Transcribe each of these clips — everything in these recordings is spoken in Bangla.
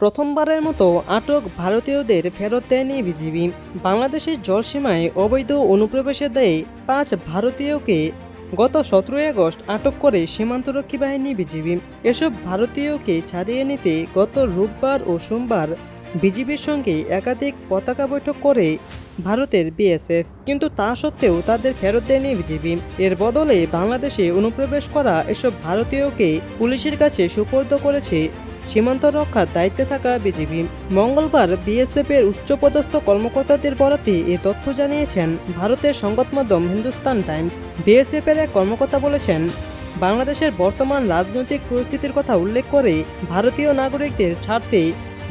প্রথমবারের মতো আটক ভারতীয়দের ফেরত দেয়নি বিজিবি। বাংলাদেশের জলসীমায় অবৈধ অনুপ্রবেশের দায়ে পাঁচ ভারতীয়কে গত সতেরোই আগস্ট আটক করে সীমান্তরক্ষী বাহিনী বিজিবি। এসব ভারতীয়কে ছাড়িয়ে নিতে গত রোববার ও সোমবার বিজিবির সঙ্গে একাধিক পতাকা বৈঠক করে ভারতের বিএসএফ। কিন্তু তা সত্ত্বেও তাদের ফেরত দেয়নি বিজিবি। এর বদলে বাংলাদেশে অনুপ্রবেশ করা এসব ভারতীয়কে পুলিশের কাছে সুপর্দ করেছে সীমান্ত রক্ষার দায়িত্বে থাকা বিজিবি। মঙ্গলবার বিএসএফের উচ্চপদস্থ কর্মকর্তাদের বরাতে এ তথ্য জানিয়েছেন ভারতের সংবাদ মাধ্যম হিন্দুস্তান টাইমস। বিএসএফের এক কর্মকর্তা বলেছেন, বাংলাদেশের বর্তমান রাজনৈতিক পরিস্থিতির কথা উল্লেখ করে ভারতীয় নাগরিকদের ছাড়তে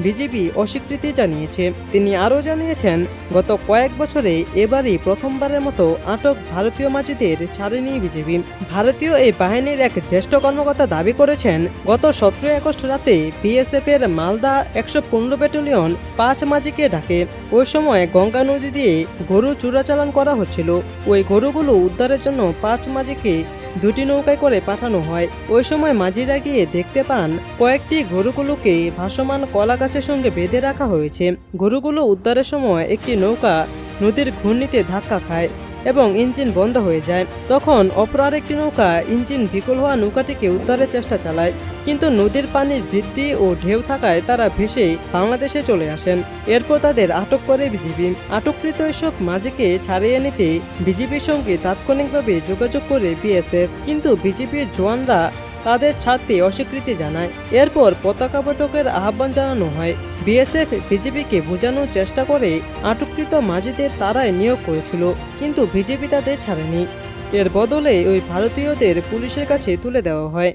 বিজেপি অস্বীকৃতি জানিয়েছে। তিনি আরও জানিয়েছেন, গত কয়েক বছরে এবারই প্রথমবারের মতো আটক ভারতীয় মাঝিদের ছাড়েনি বিজেপি। ভারতীয় এই বাহিনীর এক জ্যেষ্ঠ কর্মকর্তা দাবি করেছেন, গত সতেরোই আগস্ট রাতে বিএসএফ এর মালদা একশো পনেরো ব্যাটালিয়ন পাঁচ মাঝিকে ডাকে। ওই সময় গঙ্গা নদী দিয়ে গরু চোরাচালান করা হচ্ছিল। ওই গরুগুলো উদ্ধারের জন্য পাঁচ মাঝিকে দুটি নৌকায় করে পাঠানো হয়। ওই সময় মাঝিরা গিয়ে দেখতে পান, কয়েকটি গরুগুলোকে ভাসমান কলা গাছের সঙ্গে বেঁধে রাখা হয়েছে। গরুগুলো উদ্ধারের সময় একটি নৌকা নদীর ঘূর্ণিতে ধাক্কা খায়। এবং ইঞ্জিন বন্ধ হয়ে যায়। তখন অপর আরেকটি নৌকা ইঞ্জিন বিকল হওয়া নৌকাটিকে উদ্ধারের চেষ্টা চালায়, কিন্তু নদীর পানির বৃদ্ধি ও ঢেউ থাকায় তারা ভেসে বাংলাদেশে চলে আসেন। এরপর তাদের আটক করে বিজিবি। আটককৃত এসব মাঝিকে ছাড়িয়ে নিতে বিজিবির সঙ্গে তাৎক্ষণিকভাবে যোগাযোগ করে বিএসএফ। কিন্তু বিজিবির জওয়ানরা তাদের ছাড়তে অস্বীকৃতি জানায়। এরপর পতাকা বৈঠকের আহ্বান জানানো হয়। বিএসএফ বিজেপিকে বোঝানোর চেষ্টা করে আটককৃত মাঝিদের তারাই নিয়োগ করেছিল, কিন্তু বিজেপি তাদের ছাড়েনি। এর বদলে ওই ভারতীয়দের পুলিশের কাছে তুলে দেওয়া হয়।